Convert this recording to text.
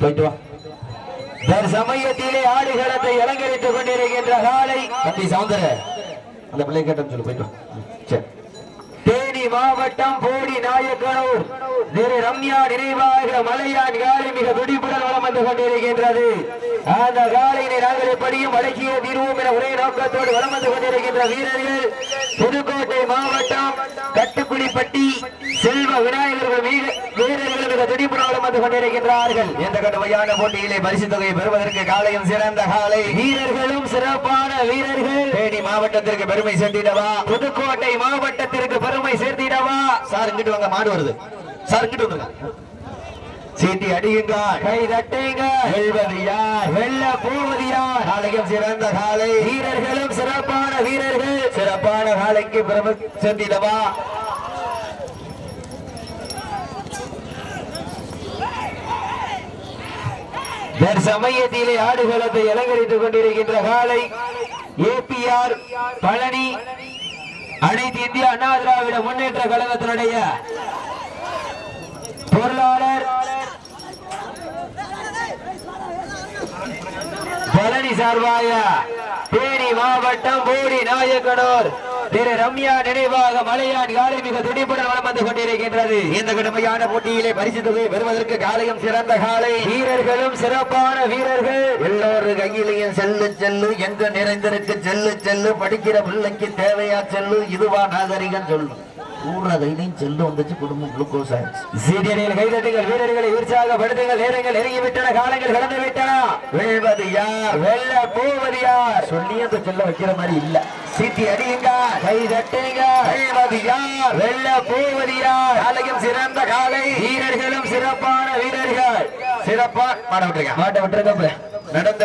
போயிட்டு வா. தற்சமயத்திலே ஆடுகளத்தை அலங்கரித்துக் கொண்டிருக்கின்ற காலை தம்பி சவுந்தர அந்த பிள்ளை கேட்டோம் சொல்லு போயிட்டு சரி. தேனி மாவட்டம் போடி நாயக்கனூர். திரு ரம்யா நினைவாக மலையான் காலை மிக துடிப்புடன் வளம் வந்து கொண்டிருக்கின்றது. அந்த காலையினை நாங்கள் எப்படியும் அடக்கிய தீர்வோம் என ஒரே நோக்கத்தோடு வளம் வந்து கொண்டிருக்கின்ற வீரர்கள். புதுக்கோட்டை மாவட்டம் கட்டுக்குடிப்பட்டி. செல்வ விநாயகர்கள் வீரர்கள் வளம் வந்து கொண்டிருக்கின்றார்கள். இந்த கடுமையான போட்டியிலே பரிசு தொகையை பெறுவதற்கு காலையும் சிறந்த காலை. வீரர்களும் சிறப்பான வீரர்கள். தேனி மாவட்டத்திற்கு பெருமை சேர்த்திடவா? புதுக்கோட்டை மாவட்டத்திற்கு பெருமை சேர்த்திடவா? சார் இங்கிட்டு வாங்க மாடு வருது. சார் இங்கிட்டு வந்துருங்க. சீட்டி அடியுங்கள் கை தட்டுங்க. வெல்வது யார்? வெல்ல போவது யார்? காலையும் சிறந்த காலை. வீரர்களும் சிறப்பான வீரர்கள். சிறப்பான காலைக்கு பெருமை சேர்த்திடவா? தற்சமயத்திலே ஆடுகளத்தை அலங்கரித்துக் கொண்டிருக்கின்ற காலை ஏபிஆர் பழனி அனைத்து இந்திய அண்ணா திராவிட முன்னேற்ற கழகத்தினுடைய பொருளாளர் பழனி சார்பாக தேனி மாவட்டம் போடி நாயக்கனூர். திரு ரம்யா நினைவாக மலையான் காலை மிக துடிப்புடன் வளம் வந்து கொண்டிருக்கின்றது. இந்த கடுமையான போட்டியிலே பரிசு தொகை பெறுவதற்கு காலையும் சிறந்த காலை. வீரர்களும் சிறப்பான வீரர்கள். எல்லோரு கையிலையும் செல்லு செல்லு. எங்க நிறைந்திருக்கு செல்லு செல்லு. படிக்கிற பிள்ளைக்கு தேவையா செல்லு. இதுவா நாகரிகம் சொல்லும் ஊர்ற கையிலையும் செல்லு வந்துச்சு குடும்பம் குளுக்கோஸ் ஆயிடுச்சு. சீரியலில் கைதட்டுங்கள் வீரர்களை உற்சாகப்படுத்துங்கள் நேரங்கள் நெருங்கி விட்டன காலங்கள் கடந்து விட்டன. வெல்வது யார்? வெல்ல போவது யார்? சொல்லி அந்த செல்ல வைக்கிற மாதிரி இல்ல. சீட்டி அடியுங்க. கை தட்டுங்க. வெல்வது யார்? வெல்ல போவது யார்? காலையும் சிறந்த காலை. வீரர்களும் சிறப்பான வீரர்கள். சிறப்பா மாட விட்டுருங்க. மாட்ட விட்டுருங்க நடந்த